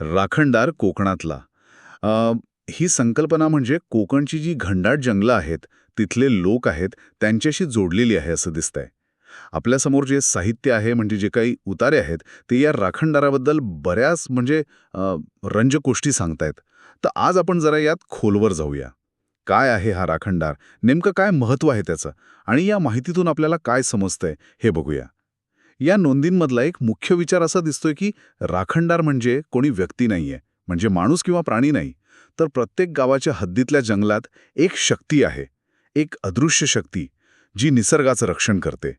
राखणदार कोकणातला. ही संकल्पना म्हणजे कोकणची जी घंडाट जंगलं आहेत तिथले लोक आहेत त्यांच्याशी जोडलेली आहे असं दिसतंय. आपल्यासमोर जे साहित्य आहे म्हणजे जे काही उतारे आहेत ते या राखणदाराबद्दल बऱ्याच म्हणजे रंजकोष्टी सांगतायत. तर आज आपण जरा यात खोलवर जाऊया. काय आहे हा राखणदार? नेमकं काय महत्त्व आहे त्याचं? आणि या माहितीतून आपल्याला काय समजतंय हे बघूया. या नोंदींमधला एक मुख्य विचार असा दिसतोय की राखणदार म्हणजे कोणी व्यक्ती नाहीये म्हणजे माणूस किंवा प्राणी नाही तर प्रत्येक गावाच्या हद्दीतल्या जंगलात एक शक्ती आहे एक अदृश्य शक्ती जी निसर्गाचं रक्षण करते.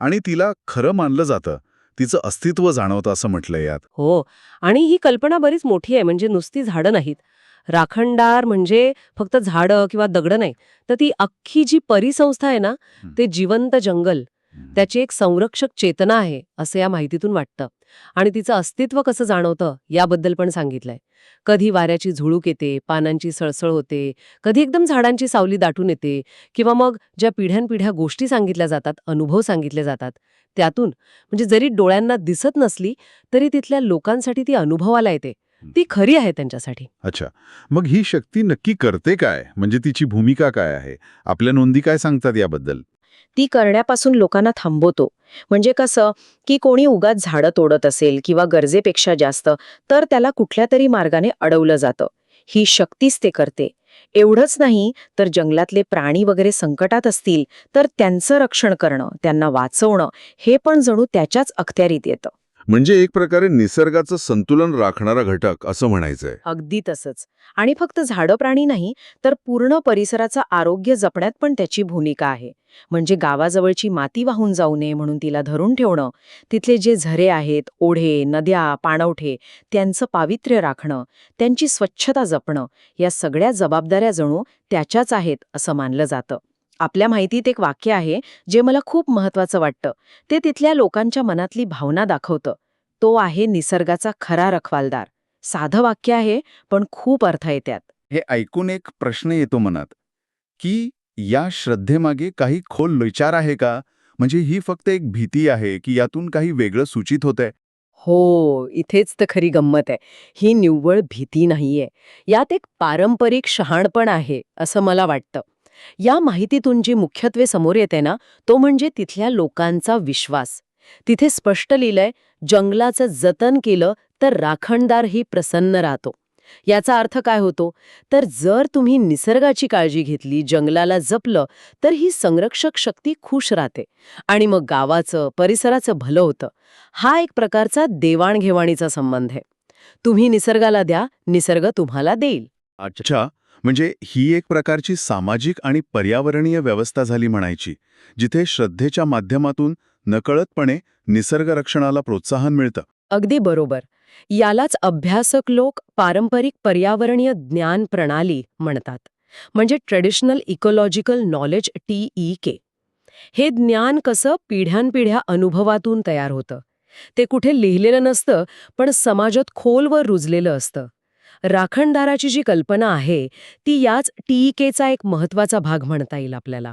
आणि तिला खरं मानलं जातं तिचं अस्तित्व जाणवतं असं म्हटलंय यात. हो आणि ही कल्पना बरीच मोठी आहे म्हणजे नुसती झाडं नाहीत. राखणदार म्हणजे फक्त झाडं किंवा दगडं नाही तर ती अख्खी जी परिसंस्था आहे ना. ते जिवंत जंगल त्याची एक संरक्षक चेतना आहे असं या माहितीतून वाटतं. आणि तिचं अस्तित्व कसं जाणवतं याबद्दल पण सांगितलंय. कधी वाऱ्याची झुळूक येते पानांची सळसळ होते कधी एकदम झाडांची सावली दाटून येते किंवा मग ज्या पिढ्यानपिढ्या गोष्टी सांगितल्या जातात अनुभव सांगितले जातात त्यातून म्हणजे जरी डोळ्यांना दिसत नसली तरी तिथल्या लोकांसाठी ती अनुभवाला येते. ती खरी आहे त्यांच्यासाठी. अच्छा. मग ही शक्ती नक्की करते काय? म्हणजे तिची भूमिका काय आहे? आपल्या नोंदी काय सांगतात याबद्दल? ती करण्यापासून लोकांना थांबवतो. म्हणजे कसं की कोणी उगाच झाडं तोडत असेल किंवा गरजेपेक्षा जास्त तर त्याला कुठल्या तरी मार्गाने अडवलं जातं. ही शक्तीच ते करते. एवढंच नाही तर जंगलातले प्राणी वगैरे संकटात असतील तर त्यांचं रक्षण करणं त्यांना वाचवणं हे पण जणू त्याच्याच अखत्यारीत येतं. म्हणजे एक प्रकारे निसर्गाचं संतुलन राखणारा घटक असं म्हणायचंय. अगदी तसंच. आणि फक्त झाडं प्राणी नाही तर पूर्ण परिसराचं आरोग्य जपण्यात पण त्याची भूमिका आहे. म्हणजे गावाजवळची माती वाहून जाऊ नये म्हणून तिला धरून ठेवणं तिथले जे झरे आहेत ओढे नद्या पाणवठे त्यांचं पावित्र्य राखणं त्यांची स्वच्छता जपणं या सगळ्या जबाबदाऱ्या जणू त्याच्याच आहेत असं मानलं जातं. आपल्या माहितीत एक वाक्य आहे जे मला खूप महत्वाचं वाटतं. ते तिथल्या लोकांच्या मनातली भावना दाखवतं. तो आहे निसर्गाचा खरा रखवालदार. साधं वाक्य आहे पण खूप अर्थ आहे त्यात. हे ऐकून एक प्रश्न येतो मनात की या श्रद्धेमागे काही खोल विचार आहे का? म्हणजे ही फक्त एक भीती आहे की यातून काही वेगळं सूचित होतंय? हो इथेच तर खरी गंमत आहे. ही निव्वळ भीती नाहीये. यात एक पारंपरिक शहाणपण आहे असं मला वाटतं. या माहितीतून जी मुख्यत्वे समोर येते ना तो म्हणजे तिथल्या लोकांचा विश्वास. तिथे स्पष्ट लिहिलंय जंगलाचं जतन केलं तर राखणदारही प्रसन्न राहतो. याचा अर्थ काय होतो? तर जर तुम्ही निसर्गाची काळजी घेतली जंगलाला जपलं तर ही संरक्षक शक्ती खुश राहते. आणि मग गावाचं परिसराचं भलं होतं. हा एक प्रकारचा देवाणघेवाणीचा संबंध आहे. तुम्ही निसर्गाला द्या निसर्ग तुम्हाला देईल. अच्छा. म्हणजे ही एक प्रकारची सामाजिक आणि पर्यावरणीय व्यवस्था झाली म्हणायची जिथे श्रद्धेच्या माध्यमातून नकळतपणे निसर्ग रक्षणाला प्रोत्साहन मिळतं. अगदी बरोबर. यालाच अभ्यासक लोक पारंपरिक पर्यावरणीय ज्ञान प्रणाली म्हणतात म्हणजे traditional ecological knowledge T K हे ज्ञान कसं पिढ्यानपिढ्या अनुभवातून तयार होतं ते कुठे लिहिलेलं नसतं पण समाजात खोलवर रुजलेलं असतं. राखणदाराची जी कल्पना आहे ती याच टीईकेचा एक महत्त्वाचा भाग म्हणता येईल आपल्याला.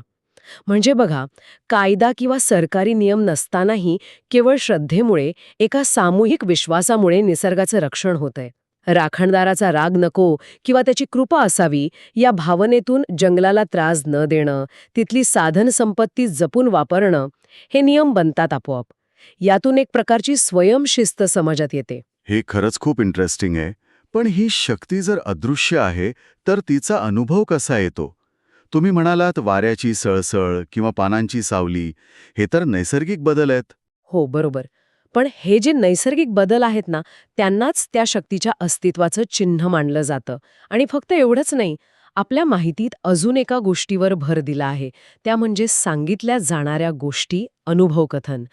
म्हणजे बघा कायदा किंवा सरकारी नियम नसतानाही केवळ श्रद्धेमुळे एका सामूहिक विश्वासामुळे निसर्गाचं रक्षण होतंय. राखणदाराचा राग नको किंवा त्याची कृपा असावी या भावनेतून जंगलाला त्रास न देणं तिथली साधन संपत्ती जपून वापरणं हे नियम बनतात आपोआप. यातून एक प्रकारची स्वयंशिस्त समाजात येते. हे खरंच खूप इंटरेस्टिंग आहे. पण ही शक्ती जर अदृश्य आहे तर तिचा अनुभव कसा येतो? तुम्ही म्हणालात वाऱ्याची सळसळ किंवा पानांची सावली हे तर नैसर्गिक बदल आहेत. हो बरोबर. पण हे जे नैसर्गिक बदल आहेत ना त्यांनाच त्या शक्तीच्या अस्तित्वाचं चिन्ह मानलं जातं. आणि फक्त एवढंच नाही आपल्या माहितीत अजून एका गोष्टीवर भर दिला आहे. त्या म्हणजे सांगितल्या जाणाऱ्या गोष्टी अनुभवकथन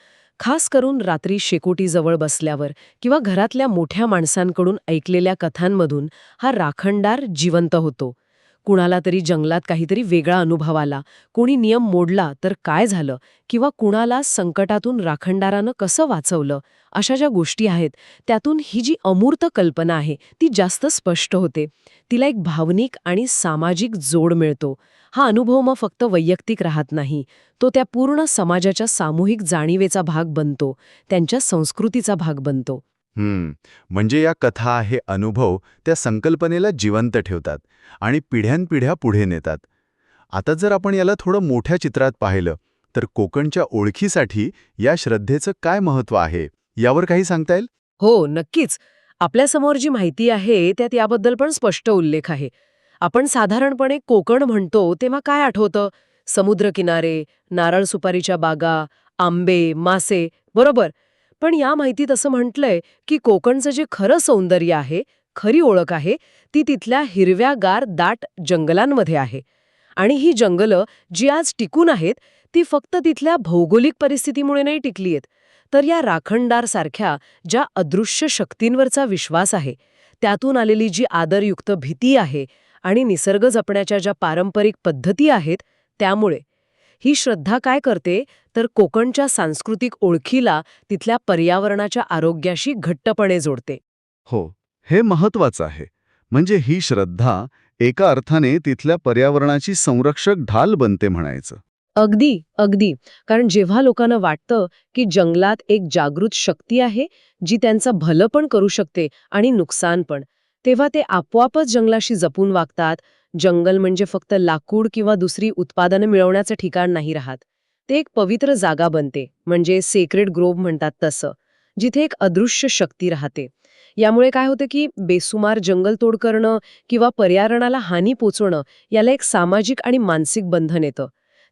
खास करून रात्री शेकोटीजवळ बसल्यावर किंवा घरातल्या मोठ्या माणसांकडून ऐकलेल्या कथांमधून हा राखणदार जिवंत होतो. कुणाला तरी जंगलात काहीतरी वेगळा अनुभव आला कोणी नियम मोडला तर काय झालं किंवा कुणाला संकटातून राखणदारानं कसं वाचवलं अशा ज्या गोष्टी आहेत त्यातून ही जी अमूर्त कल्पना आहे ती जास्त स्पष्ट होते. तिला एक भावनिक आणि सामाजिक जोड मिळतो. हा अनुभव मग फक्त वैयक्तिक राहत नाही. तो त्या पूर्ण समाजाच्या सामूहिक जाणीवेचा भाग बनतो त्यांच्या संस्कृतीचा भाग बनतो. हम्म. म्हणजे या कथा हे अनुभव त्या संकल्पनेला जिवंत ठेवतात आणि पिढ्यानपिढ्या पुढे नेतात. आता जर आपण याला थोडं मोठ्या चित्रात पाहिलं तर कोकणच्या ओळखीसाठी या श्रद्धेचं काय महत्त्व आहे यावर काही सांगता येईल? हो नक्कीच. आपल्यासमोर जी माहिती आहे त्यात याबद्दल पण स्पष्ट उल्लेख आहे. आपण साधारणपणे कोकण म्हणतो तेव्हा काय आठवतं? समुद्रकिनारे नारळ सुपारीच्या बागा आंबे मासे बरोबर. पण या माहितीत असं म्हटलंय की कोकणचं जे खरं सौंदर्य आहे खरी ओळख आहे ती तिथल्या हिरव्यागार दाट जंगलांमध्ये आहे. आणि ही जंगलं जी आज टिकून आहेत ती फक्त तिथल्या भौगोलिक परिस्थितीमुळे नाही टिकली आहेत. तर या राखणदारसारख्या ज्या अदृश्य शक्तींवरचा विश्वास आहे त्यातून आलेली जी आदरयुक्त भीती आहे आणि निसर्ग जपण्याच्या ज्या पारंपरिक पद्धती आहेत त्यामुळे. ही श्रद्धा काय करते? तर कोकणच्या सांस्कृतिक ओळखीला तिथल्या पर्यावरणाच्या आरोग्याशी घट्टपणे जोडते. हो हे महत्वाचं आहे. म्हणजे ही श्रद्धा एका अर्थाने तिथल्या पर्यावरणाची संरक्षक ढाल बनते म्हणायचं. अगदी अगदी. कारण जेव्हा लोकांना वाटतं की जंगलात एक जागृत शक्ती आहे जी त्यांचं भलं पण करू शकते आणि नुकसान पण तेव्हा ते आपोआपच जंगलाशी जपून वागतात. जंगल म्हणजे फक्त लाकूड किंवा दुसरी उत्पादनं मिळवण्याचं ठिकाण नाही राहत. ते एक पवित्र जागा बनते म्हणजे सेक्रेड ग्रोव्ह म्हणतात तसं जिथे एक अदृश्य शक्ती राहते. यामुळे काय होतं की बेसुमार जंगलतोड करणं किंवा पर्यावरणाला हानी पोचवणं याला एक सामाजिक आणि मानसिक बंधन येतं.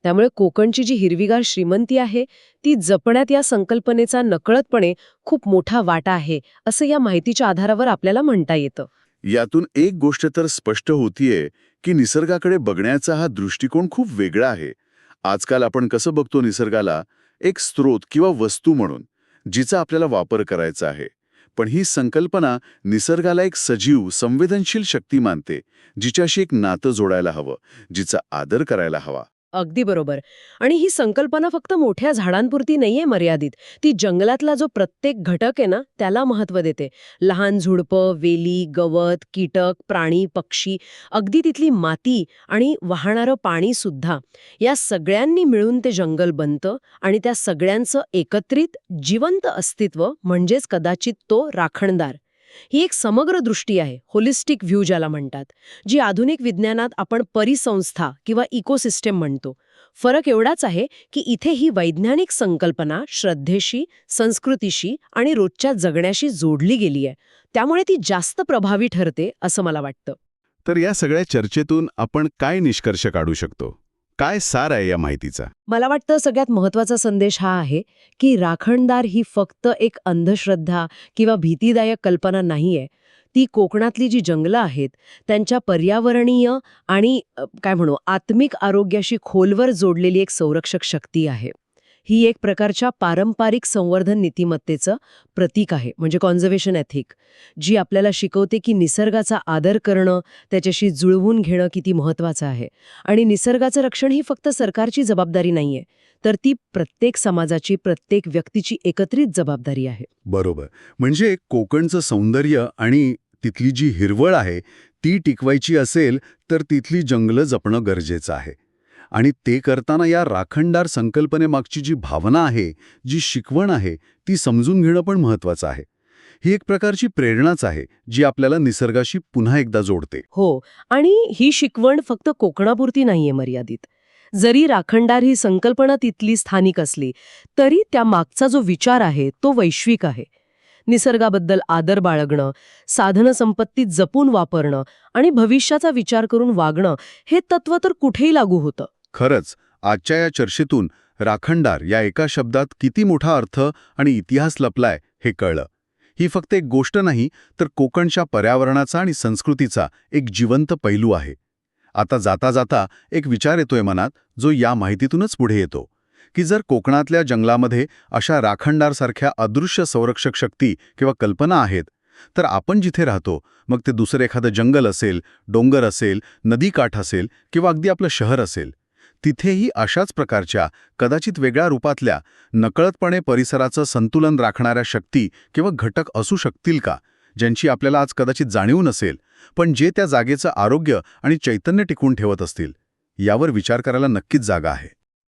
त्यामुळे कोकणची जी हिरवीगार श्रीमंती आहे ती जपण्यात या संकल्पनेचा नकळतपणे खूप मोठा वाटा आहे असं या माहितीच्या आधारावर आपल्याला म्हणता येतं. यातून एक गोष्ट तर स्पष्ट होतीये की निसर्गाकडे बघण्याचा हा दृष्टिकोन खूप वेगळा आहे. आजकाल आपण कसं बघतो निसर्गाला? एक स्रोत किंवा वस्तू म्हणून जिचा आपल्याला वापर करायचा आहे. पण ही संकल्पना निसर्गाला एक सजीव संवेदनशील शक्ती मानते जिच्याशी एक नातं जोडायला हवं जिचा आदर करायला हवा. अगदी बरोबर. आणि ही संकल्पना फक्त मोठ्या झाडांपुरती नाहीये मर्यादित. ती जंगलातला जो प्रत्येक घटक आहे ना त्याला महत्त्व देते. लहान झुडपं वेली गवत कीटक प्राणी पक्षी अगदी तिथली माती आणि वाहणारं पाणी सुद्धा. या सगळ्यांनी मिळून ते जंगल बनतं आणि त्या सगळ्यांचं एकत्रित जिवंत अस्तित्व म्हणजेच कदाचित तो राखणदार. ही एक समग्र दृष्टी आहे होलिस्टिक व्ह्यू ज्याला म्हणतात जी आधुनिक विज्ञानात आपण परिसंस्था किंवा इकोसिस्टेम म्हणतो. फरक एवढाच आहे की इथे ही वैज्ञानिक संकल्पना श्रद्धेशी संस्कृतीशी आणि रोजच्या जगण्याशी जोडली गेली आहे. त्यामुळे ती जास्त प्रभावी ठरते असं मला वाटतं. तर या सगळ्या चर्चेतून आपण काय निष्कर्ष काढू शकतो? काय सार आहे या माहितीचा? मला वाटतं सगळ्यात महत्त्वाचा संदेश हा आहे की राखणदार ही फक्त एक अंधश्रद्धा किंवा भीतीदायक कल्पना नाहीये. ती कोकणातली जी जंगलं आहेत त्यांच्या पर्यावरणीय आणि अ, काय म्हणू आत्मिक आरोग्याशी खोलवर जोडलेली एक संरक्षक शक्ती आहे. ही एक प्रकारच्या पारंपरिक संवर्धन नीतिमत्तेचं प्रतीक आहे म्हणजे कॉन्झर्वेशन एथिक जी आपल्याला शिकवते की निसर्गाचा आदर करणं त्याच्याशी जुळवून घेणं किती महत्त्वाचं आहे. आणि निसर्गाचं रक्षण ही फक्त सरकारची जबाबदारी नाहीये तर ती प्रत्येक समाजाची प्रत्येक व्यक्तीची एकत्रित जबाबदारी आहे. बरोबर. म्हणजे कोकणचं सौंदर्य आणि तिथली जी हिरवळ आहे ती टिकवायची असेल तर तिथली जंगलं जपणं गरजेचं आहे. आणि ते करताना या राखणदार संकल्पनेमागची जी भावना आहे जी शिकवण आहे ती समजून घेणं पण महत्वाचं आहे. ही एक प्रकारची प्रेरणाच आहे जी आपल्याला निसर्गाशी पुन्हा एकदा जोडते. हो आणि ही शिकवण फक्त कोकणापुरती नाहीये मर्यादित. जरी राखणदार ही संकल्पना तिथली स्थानिक असली तरी त्या मागचा जो विचार आहे तो वैश्विक आहे. निसर्गाबद्दल आदर बाळगणं साधनसंपत्ती जपून वापरणं आणि भविष्याचा विचार करून वागणं हे तत्व तर कुठेही लागू होतं. खरंच आजच्या या चर्चेतून राखणदार या एका शब्दात किती मोठा अर्थ आणि इतिहास लपलाय हे कळलं. ही फक्त एक गोष्ट नाही तर कोकणच्या पर्यावरणाचा आणि संस्कृतीचा एक जिवंत पैलू आहे. आता जाता जाता एक विचार येतोय मनात जो या माहितीतूनच पुढे येतो की जर कोकणातल्या जंगलामध्ये अशा राखणदारसारख्या अदृश्य संरक्षक शक्ती किंवा कल्पना आहेत तर आपण जिथे राहतो मग ते दुसरं एखादं जंगल असेल डोंगर असेल नदीकाठ असेल किंवा अगदी आपलं शहर असेल तिथेही अशाच प्रकारच्या कदाचित वेगळ्या रूपातल्या नकळतपणे परिसराचं संतुलन राखणाऱ्या शक्ती किंवा घटक असू शकतील का ज्यांची आपल्याला आज कदाचित जाणीव नसेल पण जे त्या जागेचं आरोग्य आणि चैतन्य टिकवून ठेवत असतील यावर विचार करायला नक्कीच जागा आहे.